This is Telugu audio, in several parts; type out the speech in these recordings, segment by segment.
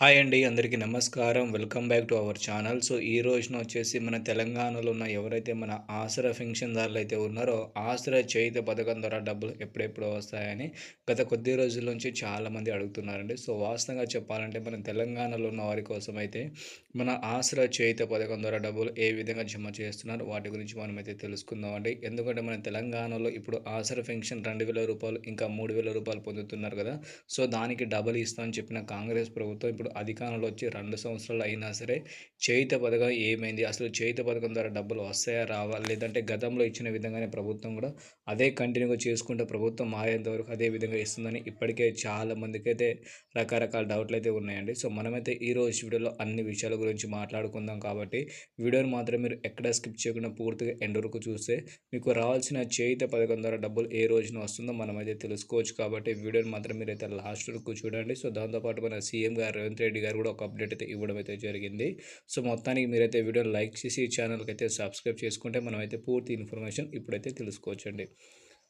హాయ్ అండి అందరికీ నమస్కారం. Welcome back to our channel. So ఈ రోజున వచ్చేసి మన తెలంగాణలో ఉన్న ఎవరైతే మన ఆసరా పెన్షన్దారులు అయితే ఉన్నారో ఆసరా చేయిత పథకం ద్వారా డబ్బులు ఎప్పుడెప్పుడు వస్తాయని గత కొద్ది రోజుల నుంచి చాలామంది అడుగుతున్నారండి. సో వాస్తవంగా చెప్పాలంటే మన తెలంగాణలో ఉన్న వారి కోసం అయితే మన ఆసరా చేయిత పథకం ద్వారా డబ్బులు ఏ విధంగా జమ చేస్తున్నారు వాటి గురించి మనం అయితే తెలుసుకుందామండి ఎందుకంటే మన తెలంగాణలో ఇప్పుడు ఆసరా పెన్షన్ రెండు వేల రూపాయలు ఇంకా మూడు వేల రూపాయలు పొందుతున్నారు కదా. సో దానికి డబ్బులు ఇస్తామని చెప్పిన కాంగ్రెస్ ప్రభుత్వం ఇప్పుడు ఇప్పుడు అధికారంలో వచ్చి రెండు సంవత్సరాలు అయినా సరే చేయిత పథకం ఏమైంది? అసలు చేయిత పథకం ద్వారా డబ్బులు వస్తాయా రావా? లేదంటే గతంలో ఇచ్చిన విధంగానే ప్రభుత్వం కూడా అదే కంటిన్యూగా చేసుకుంటే ప్రభుత్వం మారేంత వరకు అదే విధంగా ఇస్తుందని ఇప్పటికే చాలా మందికి అయితే రకరకాల డౌట్లు అయితే ఉన్నాయండి. సో మనమైతే ఈ రోజు వీడియోలో అన్ని విషయాల గురించి మాట్లాడుకుందాం కాబట్టి వీడియోని మాత్రం మీరు ఎక్కడ స్కిప్ చేయకుండా పూర్తిగా ఎండ్ వరకు చూస్తే మీకు రావాల్సిన చేయిత పథకం ద్వారా డబ్బులు ఏ రోజున వస్తుందో మనమైతే తెలుసుకోవచ్చు కాబట్టి వీడియోని మాత్రం మీరైతే లాస్ట్ వరకు చూడండి. సో దాంతోపాటు మన సీఎం గారు రేవంత్ రేవంత్ రెడ్డి గారు కూడా ఒక అప్డేట్ అయితే ఇవ్వడం అయితే జరిగింది. సో మొత్తానికి మీరైతే వీడియో లైక్ చేసి ఈ ఛానల్కి అయితే సబ్స్క్రైబ్ చేసుకుంటే మనమైతే పూర్తి ఇన్ఫర్మేషన్ ఇప్పుడైతే తెలుసుకోవచ్చండి.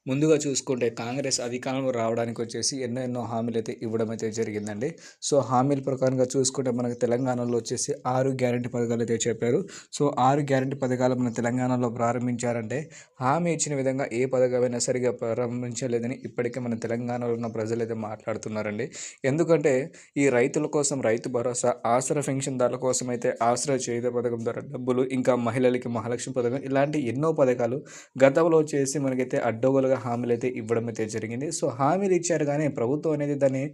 ముందుగా చూసుకుంటే కాంగ్రెస్ అధికారంలో రావడానికి వచ్చేసి ఎన్నో ఎన్నో హామీలు అయితే ఇవ్వడం అయితే జరిగిందండి. సో హామీల ప్రకారంగా చూసుకుంటే మనకు తెలంగాణలో వచ్చేసి ఆరు గ్యారంటీ పథకాలు అయితే చెప్పారు. సో ఆరు గ్యారంటీ పథకాలు మన తెలంగాణలో ప్రారంభించారంటే హామీ ఇచ్చిన విధంగా ఏ పథకమైనా సరిగా ప్రారంభించలేదని ఇప్పటికే మన తెలంగాణలో ఉన్న ప్రజలు అయితే మాట్లాడుతున్నారండి. ఎందుకంటే ఈ రైతుల కోసం రైతు భరోసా ఆసరా పెన్షన్దారుల కోసం అయితే ఆసరా చేయుత పథకం ద్వారా డబ్బులు ఇంకా మహిళలకి మహాలక్ష్మి పథకం ఇలాంటి ఎన్నో పథకాలు గతంలో వచ్చేసి మనకైతే అడ్డగోలుగా హామీలు అయితే ఇవ్వడం అయితే జరిగింది. సో హామీలు ఇచ్చారు కానీ ప్రభుత్వం అనేది దాన్ని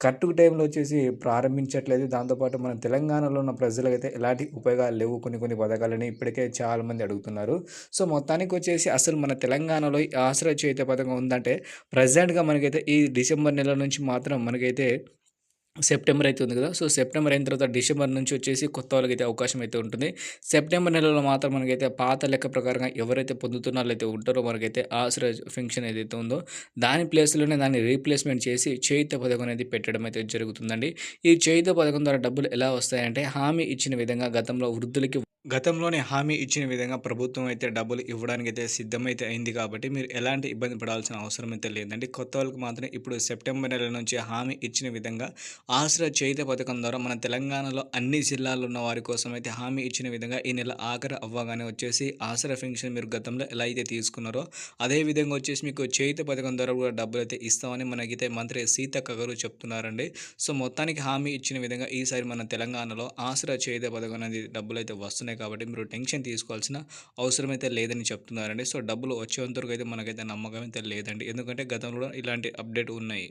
కరెక్ట్ టైంలో వచ్చేసి ప్రారంభించట్లేదు. దాంతోపాటు మన తెలంగాణలో ఉన్న ప్రజలకైతే ఎలాంటి ఉపయోగాలు లేవు. కొన్ని కొన్ని పథకాలని ఇప్పటికే చాలామంది అడుగుతున్నారు. సో మొత్తానికి వచ్చేసి అసలు మన తెలంగాణలో ఆశ్రయ చేత పథకం ఉందంటే ప్రజెంట్గా మనకైతే ఈ డిసెంబర్ నెల నుంచి మాత్రం మనకైతే సెప్టెంబర్ అయితే ఉంది కదా. సో సెప్టెంబర్ అయిన తర్వాత డిసెంబర్ నుంచి వచ్చేసి కొత్త వాళ్ళకి అయితే అవకాశం అయితే ఉంటుంది. సెప్టెంబర్ నెలలో మాత్రం మనకైతే పాత లెక్క ప్రకారంగా ఎవరైతే పొందుతున్న అయితే ఉంటారో మనకైతే ఆశ్రయ ఫంక్షన్ ఏదైతే ఉందో దాని ప్లేస్లోనే దాన్ని రీప్లేస్మెంట్ చేసి చేయిత పథకం అనేది పెట్టడం అయితే జరుగుతుందండి. ఈ చేయిత పథకం ద్వారా డబ్బులు ఎలా వస్తాయంటే హామీ ఇచ్చిన విధంగా గతంలో వృద్ధులకి గతంలోనే హామీ ఇచ్చిన విధంగా ప్రభుత్వం అయితే డబ్బులు ఇవ్వడానికి అయితే సిద్ధమైతే అయింది కాబట్టి మీరు ఎలాంటి ఇబ్బంది పడాల్సిన అవసరం అయితే లేదండి. కొత్త వాళ్ళకి మాత్రం ఇప్పుడు సెప్టెంబర్ నెల నుంచి హామీ ఇచ్చిన విధంగా ఆసరా చేత పథకం ద్వారా మన తెలంగాణలో అన్ని జిల్లాల్లో ఉన్న వారి కోసం అయితే హామీ ఇచ్చిన విధంగా ఈ నెల ఆఖరి అవ్వగానే వచ్చేసి ఆసరా పెన్షన్ మీరు గతంలో ఎలా అయితే తీసుకున్నారో అదే విధంగా వచ్చేసి మీకు చేత పథకం ద్వారా కూడా డబ్బులు అయితే ఇస్తామని మనకైతే మంత్రి సీతక్క గారు చెప్తున్నారండి. సో మొత్తానికి హామీ ఇచ్చిన విధంగా ఈసారి మన తెలంగాణలో ఆసరా చేత పథకం అనేది డబ్బులు అయితే వస్తున్నాయి ఉన్నాయి కాబట్టి మీరు టెన్షన్ తీసుకోవాల్సిన అవసరం అయితే లేదని చెప్తున్నారండి. సో డబ్బులు వచ్చేంతవరకు అయితే మనకైతే నమ్మకం అయితే లేదండి. ఎందుకంటే గతంలో ఇలాంటి అప్డేట్ ఉన్నాయి.